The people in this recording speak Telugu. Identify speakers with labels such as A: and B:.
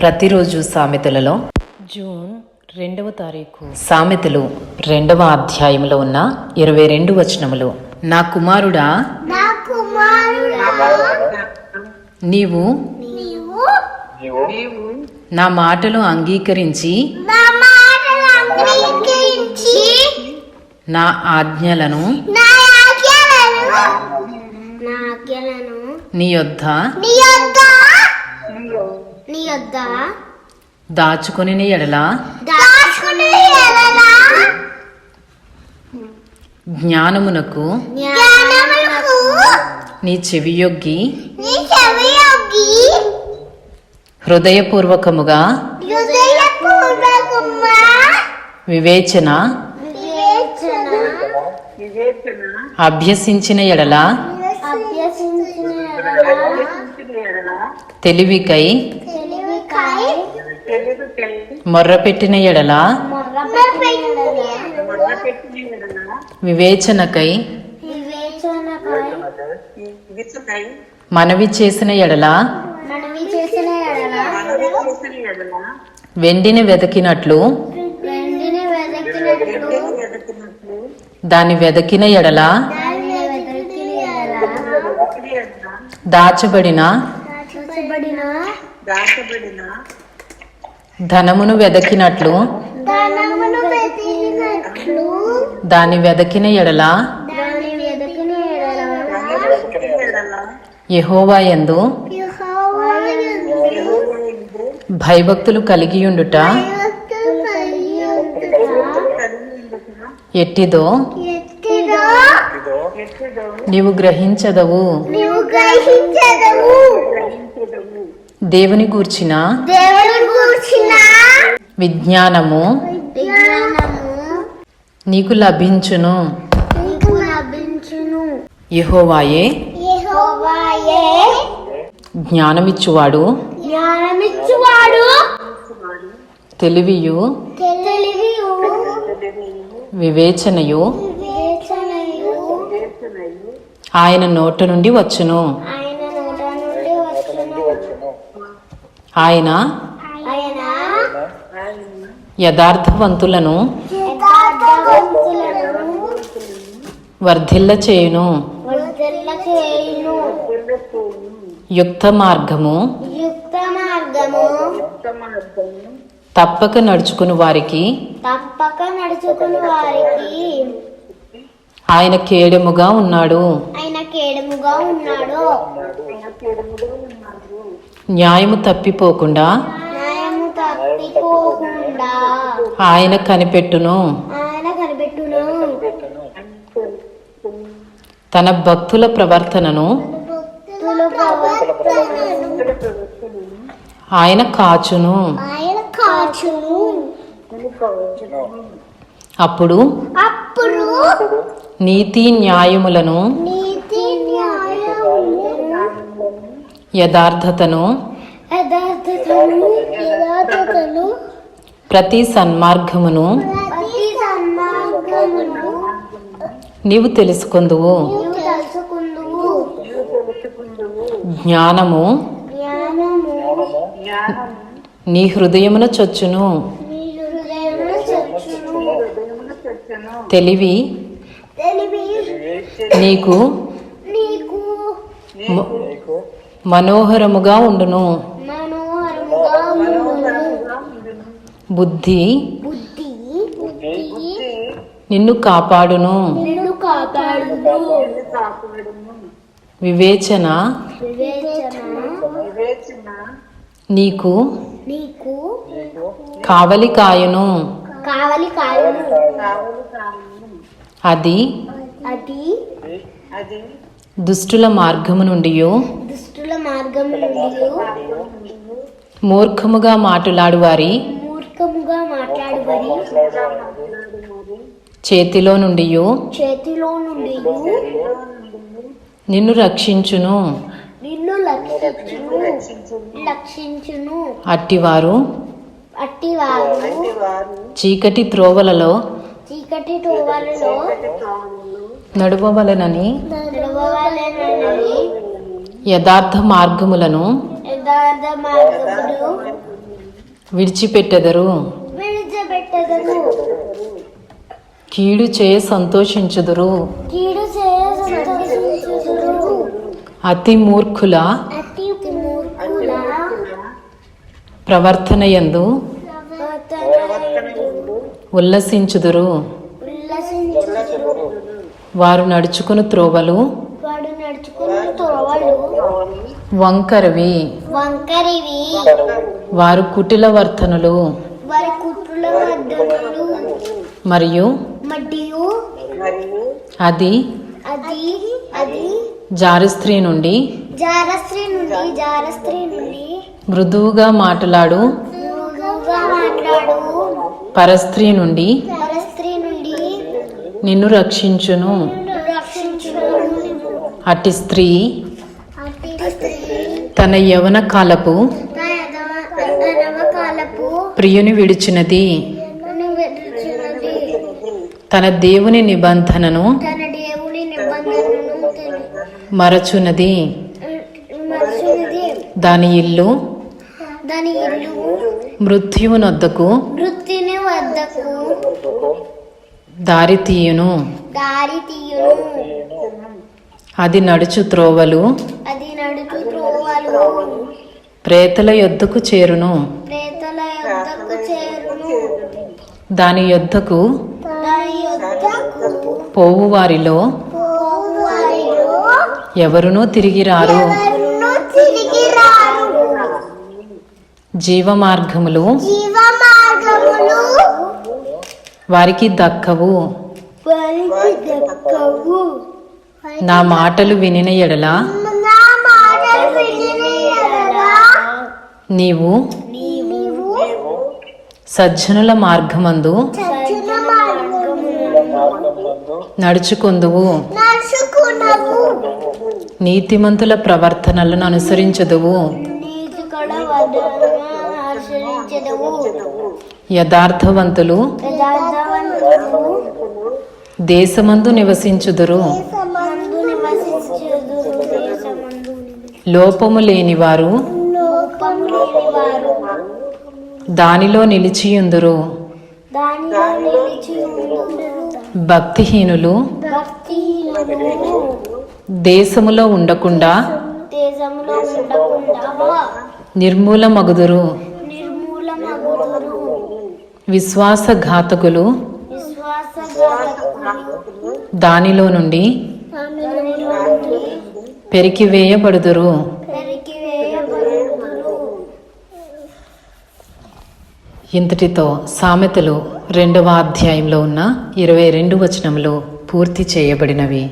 A: ప్రతిరోజు సామెతలలో జూన్ రెండవ తారీఖు. సామెతలు రెండవ అధ్యాయంలో ఉన్న ఇరవై రెండు వచనములు. నా కుమారుడా
B: నా కుమారుడా
A: నీవు
B: నీవు
A: నా మాటలు అంగీకరించి
B: నా మాటలు అంగీకరించి
A: నా ఆజ్ఞలను
B: నా ఆజ్ఞలను నా ఆజ్ఞలను
A: నీ యొద్ద
B: నీ యొద్ద
A: దాచుకొని ఎడల?
B: దాచుకుని ఎడలా?
A: జ్ఞానమునకు
B: జ్ఞానమునకు
A: నీ చెవియొగ్గి
B: నీ యొగ్గి
A: హృదయపూర్వకముగా
B: హృదయపూర్వకముగా
A: వివేచన అభ్యసించిన ఎడల తెలివికై
B: మొర్ర
A: పెట్టిన ఎడల వివేచనకై మనవి చేసిన ఎడల వెండిని వెదకినట్లు దాని వెదకిన
B: దాన్ని వెదకిన ఎడల
A: దాచబడిన
B: దాచబడిన
A: ధనమును వెదకినట్లు. దాని వెదకిన ఎడల. యెహోవా యందు భయభక్తులు కలిగియుండుట. ఎట్టిదో నీవు గ్రహించదవు. దేవుని గూర్చిన
B: దేవుని కూర్చిన
A: విజ్ఞానము నీకు లభించును. యెహోవాయే జ్ఞానమిచ్చువాడు.
B: జ్ఞానమిచ్చువాడు.
A: తెలివియు. వివేచనయు. ఆయన నోట నుండి వచ్చును.
B: ఆయన
A: యథార్థవంతులను వర్ధిల్ల చేయును. యుక్త మార్గము తప్పక నడుచుకుని వారికి.
B: తప్పక నడుచుకుని వారికి
A: ఆయన కేడెముగా ఉన్నాడు
B: ఆయన కేడముగా ఉన్నాడు.
A: న్యాయము తప్పిపోకుండా
B: తప్పిపోకుండా
A: ఆయన కనిపెట్టును.
B: ఆయన కనిపెట్టును.
A: తన భక్తుల ప్రవర్తనను. ఆయన కాచును.
B: ఆయన కాచును.
A: అప్పుడు
B: అప్పుడు
A: నీతి న్యాయములను
B: నీతి న్యాయములను
A: యథార్థతను
B: యథార్థతను
A: ప్రతి సన్మార్గమును నీవు తెలుసుకుందువు.
B: నీవు తెలుసుకుందువు.
A: జ్ఞానము
B: జ్ఞానము
A: నీ హృదయమున చొచ్చును.
B: నీ హృదయమున చచ్చును.
A: తెలివి
B: తెలివి
A: నీకు మనోహరముగా ఉండును
B: మనోహరముగా ఉండును
A: బుద్ధి
B: బుద్ధి బుద్ధి.
A: నిన్ను కాపాడును.
B: నిన్ను కాపాడును.
A: వివేచన
B: వివేచన.
A: నీకు
B: నీకు
A: కావలి కాయును.
B: కావలి కాయును.
A: అది దుష్టుల మార్గము నుండి
B: దుష్టుల మార్గం నుండి
A: మూర్ఖముగా మాట్లాడు వారి
B: మాట్లాడుబడి
A: చేతిలో నుండి
B: చేతిలో నుండి
A: నిన్ను రక్షించును.
B: నిన్ను లక్షించును
A: అట్టివారు.
B: అట్టివారు.
A: చీకటి త్రోవలలో.
B: చీకటి
A: నడువవలనని.
B: నడవవలెనని.
A: యథార్థ మార్గములను.
B: యథార్థ మార్గములు.
A: విడిచిపెట్టెదరు. కీడు చేయ సంతోషించుదురు. అతి మూర్ఖుల ప్రవర్తన
B: ప్రవర్తనయందు
A: ఉల్లసించుదురు. వారు నడుచుకుని త్రోవలు వంకరవి.
B: వంకరివి.
A: వారు కుటిల వర్తనులు
B: వారి
A: మరియు
B: మరియు
A: అది
B: అది అది.
A: జారస్త్రీ నుండి
B: జారస్త్రీ నుండి జారస్త్రీ నుండి.
A: మృదువుగా మాట్లాడు. పరస్త్రీ నుండి
B: పరస్త్రీ నుండి.
A: నిన్ను రక్షించును. అట్టి స్త్రీ తన యవన కాలపు ప్రియుని విడిచినది. తన దేవుని నిబంధనను మరచునది. దాని ఇల్లు మృత్యువునొద్దకు దారి తీయును. అది నడుచు త్రోవలు.
B: అది నడుచు త్రోవలు
A: ప్రేతల యొద్దకు చేరును.
B: ప్రేతల యొద్దకు చేరును.
A: దాని యొద్దకు
B: దాని యొద్దకు
A: పోవు వారిలో ఎవరునూ తిరిగి రారు జీవ మార్గములు వారికి దక్కవు. నా మాటలు వినిన ఎడల
B: నా మాటలు వినిన ఎడల
A: నీవు సజ్జనుల మార్గమందు నడుచుకొందువు. నీతిమంతుల ప్రవర్తనలను అనుసరించదువు. యథార్థవంతులు దేశమందు నివసించుదురు. లోపము లేనివారు
B: వారు
A: దానిలో నిలిచియుందురు భక్తిహీనులు దేశములో ఉండకుండా నిర్మూలమగుదురు. విశ్వాసఘాతకులు దానిలో నుండి పెరికివేయబడుదురు. ఇంతటితో సామెతలు రెండవ అధ్యాయంలో ఉన్న ఇరవై రెండు వచనములు పూర్తి చేయబడినవి.